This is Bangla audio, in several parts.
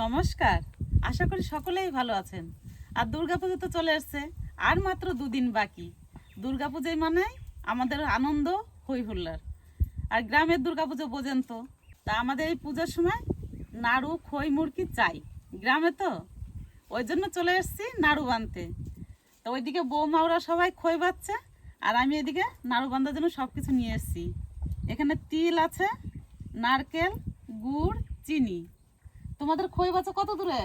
নমস্কার। আশা করি সকলেই ভালো আছেন। আর দুর্গাপুজো তো চলে এসছে আর মাত্র দুদিন বাকি। দুর্গাপুজোই মানে আমাদের আনন্দ হই হুল্লার আর গ্রামের দুর্গাপুজো বোঝেন তো তা আমাদের এই পুজোর সময় নাড়ু, খই মুরকি চাই। গ্রামে তো, ওই জন্য চলে এসেছি নাড়ু বানতে। তো ওইদিকে বৌমা, ওরা সবাই খই বাচ্ছে আর আমি এদিকে নাড়ু বান্ধার জন্য সব কিছু নিয়ে এসেছি। এখানে তিল আছে, নারকেল, গুড়, চিনি। তোমাদের খই বাচ্চা কত দূরে?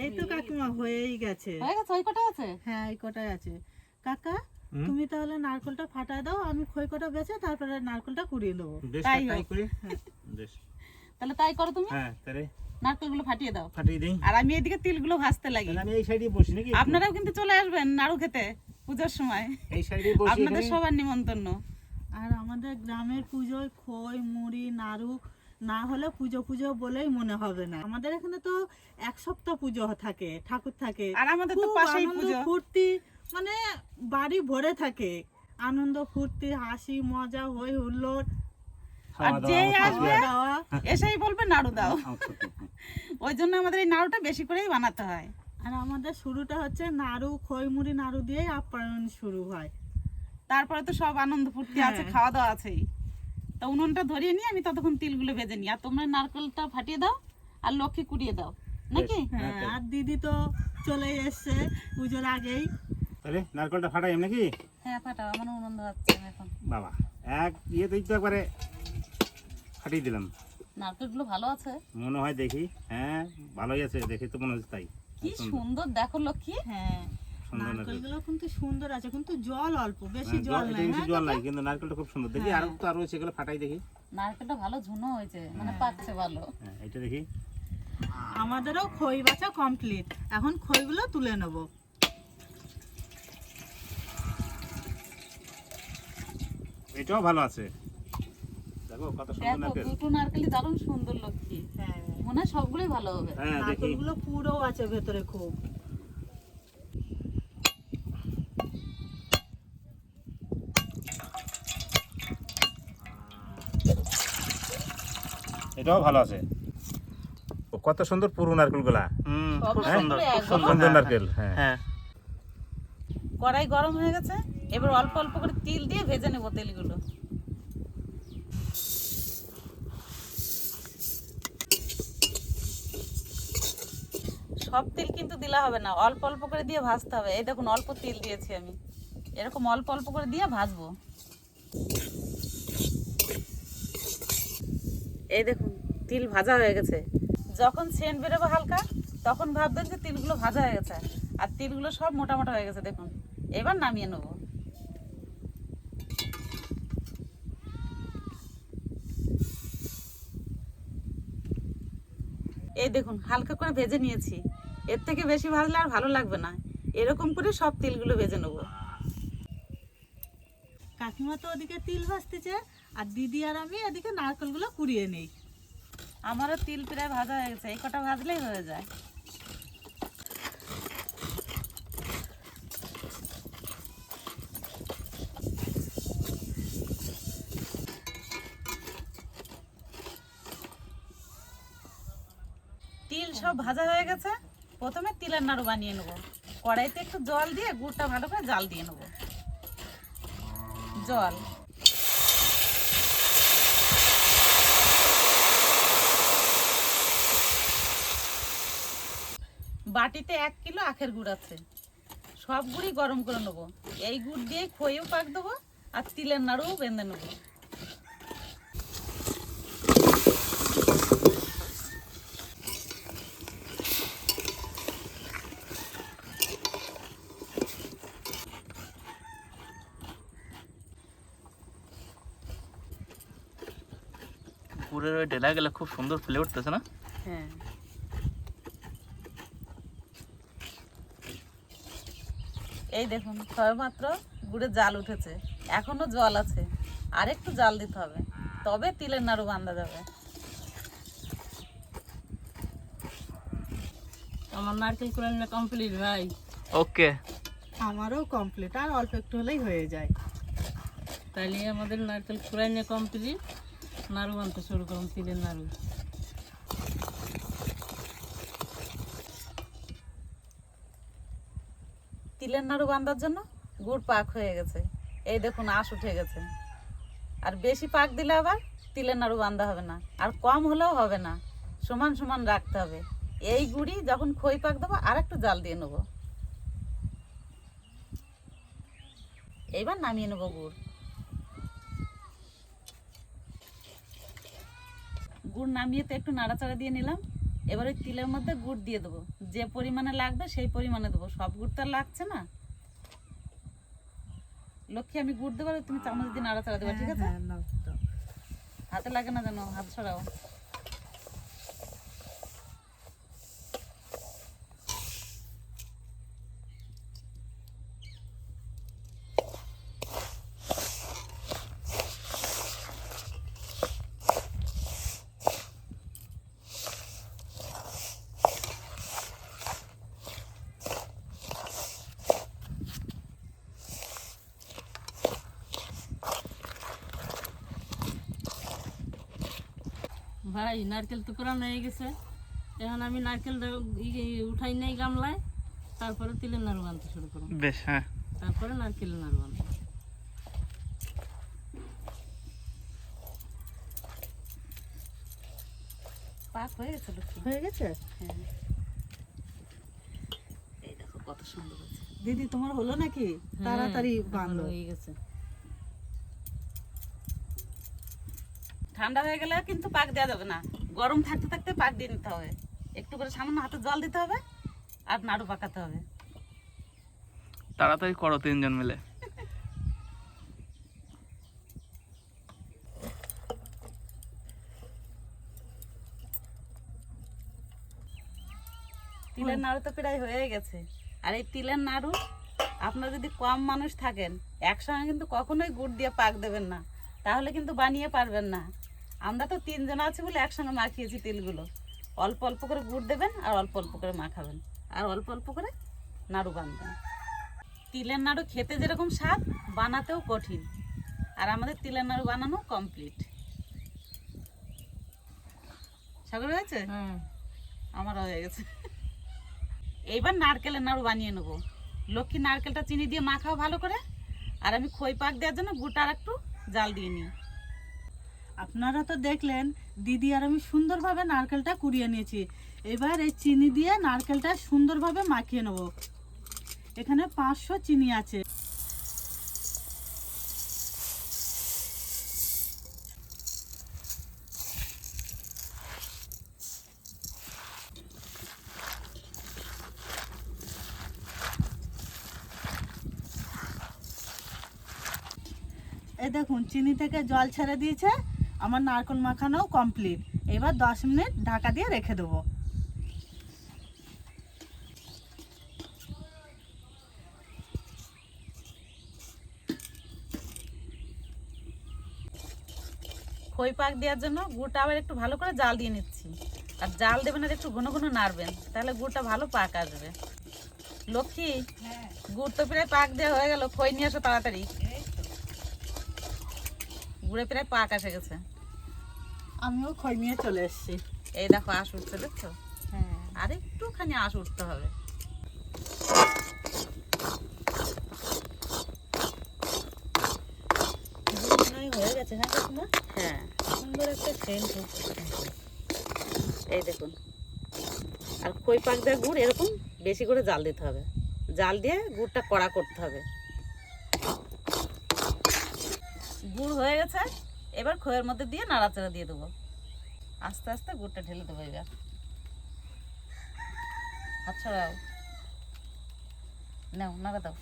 এই তো কাকিমা হয়েই গেছে। হয়ে গেছে? ওই কটা আছে? হ্যাঁ এই কটাই আছে। কাকা তুমি তাহলে নারকেলটা ফাটায় দাও আমি খই কটা বেচে তারপরে নারকেলটা কুড়িয়ে দেবো তাই তাই করি? বেশ। তাহলে তাই করো তুমি। হ্যাঁ তাহলে নারকেলগুলো ফাটিয়ে দাও। ফাটিয়ে দিই। আর আমি এদিকে তিলগুলো ভাজতে লাগি। আমি এই সাইডে বসি নাকি আপনারাও কিন্তু চলে আসবেন নাড়ু খেতে পুজোর সময়। এই সাইডে বসি আপনাদের সবার নিমন্ত্রণ। আর আমাদের গ্রামের পুজোয় খই মুড়ি নাড়ু না হলে পুজো পুজো বলেই মনে হবে না। আমাদের এখানে তো এক সপ্তাহ পুজো থাকে ঠাকুর থাকে। আর আমাদের তো পাশেই পুজো। ফুর্তি মানে বাড়ি ভরে থাকে। আনন্দ ফুর্তি হাসি মজা হই হুল্লোড়। আর যেই আসবে এসেই বলবে নাড়ু দাও। ওই জন্য আমাদের এই নাড়ুটা বেশি করেই বানাতে হয়। আর আমাদের শুরুটা হচ্ছে নাড়ু খই মুড়ি নাড়ু দিয়েই আপ্যায়ন শুরু হয়। তারপরে তো সব আনন্দ ফুর্তি আছে হ্যাঁ। খাওয়া দাওয়া আছেই। তা উনুনটা ধরিয়ে নিয়ে আমি ততক্ষণ তিলগুলো ভেজে নিই। আর তোমরা নারকেলটা ফাটিয়ে দাও আর লক্ষ্মী কুড়িয়ে দাও। নাকি? হ্যাঁ আর দিদি তো চলে এসছে পুজোর আগেই। তাহলে নারকেলটা ফাটাই নাকি? হ্যাঁ ফাটাও আমার উনুন ধরাচ্ছে এখন। বাবা এক ইয়ে তো তো একবারে ফাটিয়ে দিলাম। নারকেলগুলো ভালো আছে? মনে হয় দেখি। হ্যাঁ ভালোই আছে দেখে তো মনে হচ্ছে তাই। কি সুন্দর দেখো লক্ষ্মী। হ্যাঁ। সুন্দর নারকেল নারকেলগুলো কিন্তু সুন্দর আছে কিন্তু জল অল্প বেশি জল জল- নাই বেশি জল নাই কিন্তু নারকেলটা খুব সুন্দর। দেখি আর তো আরও সেগুলো ফাটাই দেখি। নারকেলটা ভালো ঝুনো হয়েছে মানে পাকছে ভালো। হ্যাঁ এটা দেখি। আমাদেরও খই বাছা কমপ্লিট এখন খইগুলো তুলে নেব। এটাও ভালো আছে। দেখো কত সুন্দর নারকেল। দুটো নারকেলই দারুণ সুন্দর লক্ষ্মী। হ্যাঁ। মনে হয় সবগুলোই ভালো হবে। হ্যাঁ দেখি। নারকেলগুলো পুরো আছে ভেতরে খুব। এটাও ভালো আছে। কত সুন্দর পুরো নারকেলগুলা। খুব? সুন্দর খুব সুন্দর নারকেল। হ্যাঁ। হ্যাঁ। কড়াই গরম হয়ে গেছে এবার অল্প অল্প করে তিল দিয়ে ভেজে নেব তেলগুলো। সব তিল কিন্তু দিলা হবে না অল্প অল্প করে দিয়ে ভাজতে হবে। এই দেখুন অল্প তিল দিয়েছি আমি। এরকম অল্প অল্প করে দিয়ে ভাজবো। এই দেখুন, তিল ভাজা হয়ে গেছে। যখন সেন্ট বেরোবো হালকা, তখন ভাববেন যে তিলগুলো ভাজা হয়ে গেছে। আর তিলগুলো সব মোটা মোটা হয়ে গেছে, দেখুন। এবার নামিয়ে নেব। এই দেখুন, হালকা করে ভেজে নিয়েছি। এর থেকে বেশি ভাজলে আর ভালো লাগবে না। এরকম করে সব তিলগুলো ভেজে নেব। কাকিমা তো ওদিকে তিল ভাজতেছে, আর দিদি আর আমি এদিকে নারকেলগুলো কুড়িয়ে নেই। আমারও তিল প্রায় ভাজা হয়ে গেছে, এই কটা ভাজলেই হয়ে যায়। তিল সব ভাজা হয়ে গেছে, প্রথমে তিলের নাড়ু বানিয়ে নেব। কড়াইতে একটু জল দিয়ে গুড়টা ভালো করে জাল দিয়ে নেব। জল। বাটিতে এক কিলো আখের গুড় আছে। সব গুড়ি গরম করে নেব। এই গুড় দিয়ে খইও পাক দেবো আর তিলের নাড়ুও বেঁধে নেব। পুরের ওই গেলে খুব সুন্দর ফুলে উঠতেছে না? হ্যাঁ। এই দেখুন সবেমাত্র গুড়ে জাল উঠেছে। এখনও জল আছে। আর একটু জাল দিতে হবে। তবে তিলের নাড়ু বান্ধা যাবে। আমার নারকেল কুড়ানো কমপ্লিট ভাই? ওকে। আমারও কমপ্লিট আর অল্প একটু হলেই হয়ে যায়। তাহলে আমাদের নারকেল কুড়ানো কমপ্লিট নাড়ু আনতে শুরু করলাম, তিলের নাড়ু। তিলের নাড়ু বান্ধার জন্য গুড় পাক হয়ে গেছে। এই দেখুন, আশ উঠে গেছে। আর বেশি পাক দিলে আবার তিলের নাড়ু বান্ধা হবে না। আর কম হলেও হবে না। সমান সমান রাখতে হবে। এই গুড়ি যখন খই পাক দেবো, আর একটু জাল দিয়ে নেব। এইবার নামিয়ে নেব গুড়। গুড় নামিয়ে তো একটু নাড়াচাড়া দিয়ে নিলাম। এবার ওই তিলের মধ্যে গুড় দিয়ে দেবো। যে পরিমাণে লাগবে সেই পরিমাণে দেবো। সব গুড় তো আর লাগছে না। লক্ষ্মী আমি গুড় দেবো তুমি চামচ দিয়ে নাড়াচাড়া দেবো ঠিক আছে? হ্যাঁ। হাতে লাগে না যেন হাত ছড়াও ভাই নারকেল তো কোরানো হয়ে গেছে। এখন আমি নারকেল উঠাই নেই গামলায় তারপরে তিলের নাড়ু বানতে শুরু করব। বেশ হ্যাঁ। তারপরে নারকেলের নাড়ু পাক হয়ে গেছে হয়ে গেছে? হ্যাঁ। এই দেখো কত সুন্দর হয়েছে। দিদি তোমার হলো নাকি? তাড়াতাড়ি হ্যাঁ, বাঁধো হয়ে গেছে। ঠান্ডা হয়ে গেলে কিন্তু পাক দেওয়া যাবে না। গরম থাকতে থাকতে পাক দিয়ে নিতে হবে। একটু করে সামান্য হাতে জল দিতে হবে আর নাড়ু পাকাতে হবে। তাড়াতাড়ি করো তিনজন মিলে। তিলের নাড়ু তো প্রায় হয়ে গেছে। আর এই তিলের নাড়ু আপনারা যদি কম মানুষ থাকেন একসঙ্গে কিন্তু কখনোই গুড় দিয়ে পাক দেবেন না। তাহলে কিন্তু বানিয়ে পারবেন না। আমরা তো তিনজন আছি বলে একসঙ্গে মাখিয়েছি তেলগুলো। অল্প অল্প করে গুড় দেবেন আর অল্প অল্প করে মাখাবেন। আর অল্প অল্প করে নাড়ু বানবেন। তিলের নাড়ু খেতে যেরকম স্বাদ বানাতেও কঠিন। আর আমাদের তিলের নাড়ু বানানো কমপ্লিট সাগর হয়েছে? হ্যাঁ আমার হয়ে গেছে। এইবার নারকেলের নাড়ু বানিয়ে নেব। লক্ষ্মী নারকেলটা চিনি দিয়ে মাখাও ভালো করে। আর আমি খই পাক দেওয়ার জন্য গুড়টা আর একটু জাল দিয়ে নিই। আপনারা তো দেখলেন, দিদি আর আমি সুন্দরভাবে নারকেলটা কুড়িয়ে নিয়েছি। এবার এই চিনি দিয়ে নারকেলটা সুন্দরভাবে মাখিয়ে নেব। এখানে পাঁচশো চিনি আছে। এই দেখুন, চিনি থেকে জল ছেড়ে দিয়েছে। আমার নারকেল মাখানোও কমপ্লিট এবার দশ মিনিট ঢাকা দিয়ে রেখে দেবো। খই পাক দেওয়ার জন্য গুড়টা আবার একটু ভালো করে জাল দিয়ে নিচ্ছি। আর জাল দেবেন আর একটু ঘন ঘন নাড়বেন তাহলে গুড়টা ভালো পাক আসবে। লক্ষ্মী গুড় তো প্রায় পাক দেওয়া হয়ে গেল খই নিয়ে আসো তাড়াতাড়ি। গুড়ে প্রায় পাক এসে গেছে। আমিও খই নিয়ে চলে এসেছি। এই দেখো আঁশ উঠছে দেখছ? হ্যাঁ। আর একটুখানি আঁশ উঠতে হবে। হয়ে গেছে হ্যাঁ কাকিমা হ্যাঁ। সুন্দর একটা সেন্ট এই দেখুন। আর খই পাক দেওয়া গুড় এরকম বেশি করে জাল দিতে হবে। জাল দিয়ে গুড়টা কড়া করতে হবে। গুড় হয়ে গেছে? এবার খইয়ের মধ্যে দিয়ে নাড়াচাড়া দিয়ে দেবো। আস্তে আস্তে গুড়টা ঢেলে দেবো এবার। হাত ছড়াও নাও, নাড়া দাও।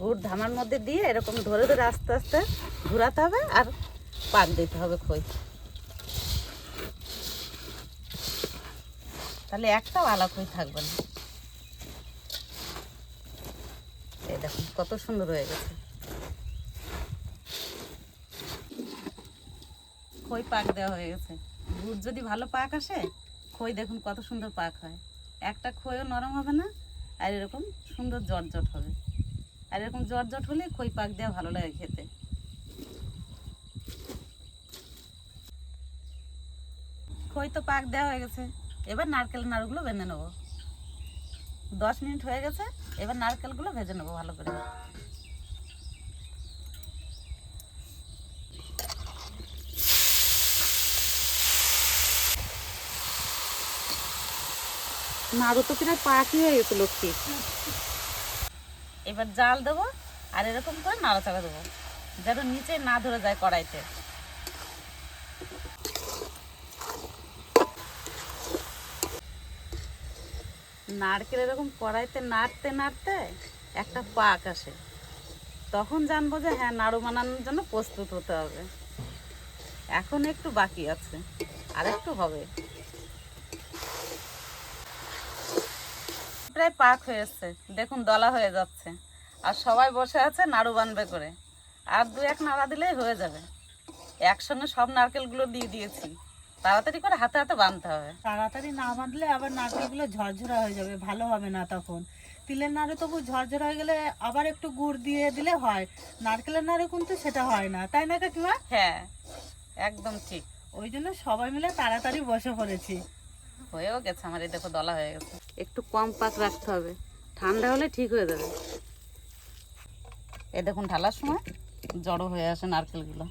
গুড় ধামার মধ্যে দিয়ে এরকম ধরে ধরে আস্তে আস্তে ঘুরাতে হবে আর পাক দিতে হবে খই। তাহলে একটাও আলা খই থাকবে না এই দেখুন কত সুন্দর হয়ে গেছে। খই পাক দেওয়া হয়ে গেছে। গুড় যদি ভালো পাক আসে, খই দেখুন কত সুন্দর পাক হয়। একটা খইও নরম হবে না, আর এরকম সুন্দর জটজট হবে। আর এরকম জটজট হলে খই পাক দেওয়া ভালো লাগে খেতে। খই তো পাক দেওয়া হয়ে গেছে। এবার নারকেল নাড়ুগুলো বেঁধে নেব। দশ মিনিট হয়ে গেছে এবার নারকেলগুলো ভেজে নেব ভালো করে। নাড়ু তো কিনা পাকি হয়ে গেছে লক্ষ্মী। এবার জাল দেবো আর এরকম করে নাড়াচাড়া দেবো যেন নিচে না ধরে যায় কড়াইতে। নারকেল এরকম কড়াইতে নাড়তে নাড়তে একটা পাক আসে। তখন জানব যে হ্যাঁ নাড়ু বানানোর জন্য প্রস্তুত হতে হবে। এখন একটু বাকি আছে, আর একটু হবে। প্রায় পাক হয়ে এসছে। দেখুন, দলা হয়ে যাচ্ছে। আর সবাই বসে আছে, নাড়ু বানবে করে। আর দু এক নাড়া দিলেই হয়ে যাবে। একসঙ্গে সব নারকেলগুলো দিয়ে দিয়েছি। তাড়াতাড়ি করে হাতে হাতে বাঁধতে হবে। তাড়াতাড়ি না বাঁধলে আবার নারকেলগুলো ঝরঝরা হয়ে যাবে ভালো হবে না তখন। তিলের নাড়ু তবু ঝরঝরা হয়ে গেলে আবার একটু গুড় দিয়ে দিলে হয় নারকেলের নাড়ু কিন্তু সেটা হয় না তাই না কাকিমা? হ্যাঁ একদম ঠিক। ওই জন্য সবাই মিলে তাড়াতাড়ি বসে পড়েছি। হয়েও গেছে আমার এই দেখো দলা হয়ে গেছে। একটু কম পাক রাখতে হবে ঠান্ডা হলে ঠিক হয়ে যাবে। এ দেখুন ঢালার সময় জড়ো হয়ে আসে নারকেলগুলো।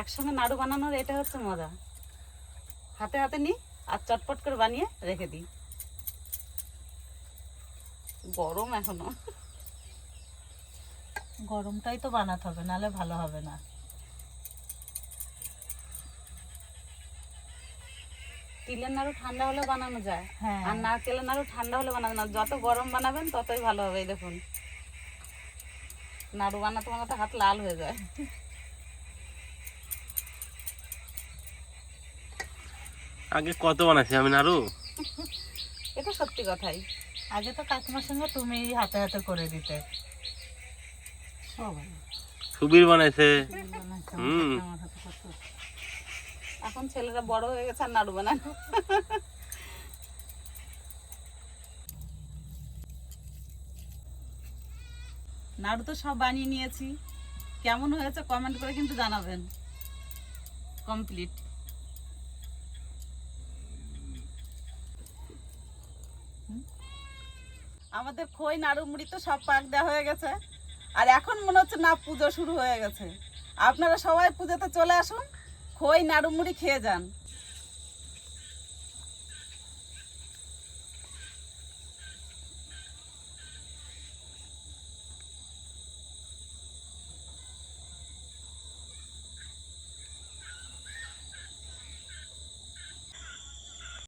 একসঙ্গে নাড়ু বানানোর এটা হচ্ছে মজা। হাতে হাতে নিই আর চটপট করে বানিয়ে রেখে দিই। গরম এখনও। গরমটাই তো বানাতে হবে নালে ভালো হবে না। তিলের নাড়ু ঠান্ডা হলে বানানো যায়। হ্যাঁ। আর নারকেলের নাড়ু ঠান্ডা হলে বানানো না। যত গরম বানাবেন ততই ভালো হবে এই দেখুন। নাড়ু বানাতে বানাতে হাত লাল হয়ে যায়। আগে কত বানাইছি আমি নাড়ু এটা সত্যি কথাই। আগে তো কাকিমার সঙ্গে তুমি হাতে হাতে করে দিতে। সুবীর বানাইছে। হুম। এখন ছেলেরা বড় হয়ে গেছে আর নাড়ু বানায়। নাড়ু তো সব বানিয়ে নিয়েছি। কেমন হয়েছে কমেন্ট করে কিন্তু জানাবেন। কমপ্লিট। আমাদের খই, নাড়ু, মুড়ি তো সব পাক দেওয়া হয়ে গেছে। আর এখন মনে হচ্ছে না পুজো শুরু হয়ে গেছে। আপনারা সবাই পুজোতে চলে আসুন, খই, নাড়ু, মুড়ি খেয়ে যান।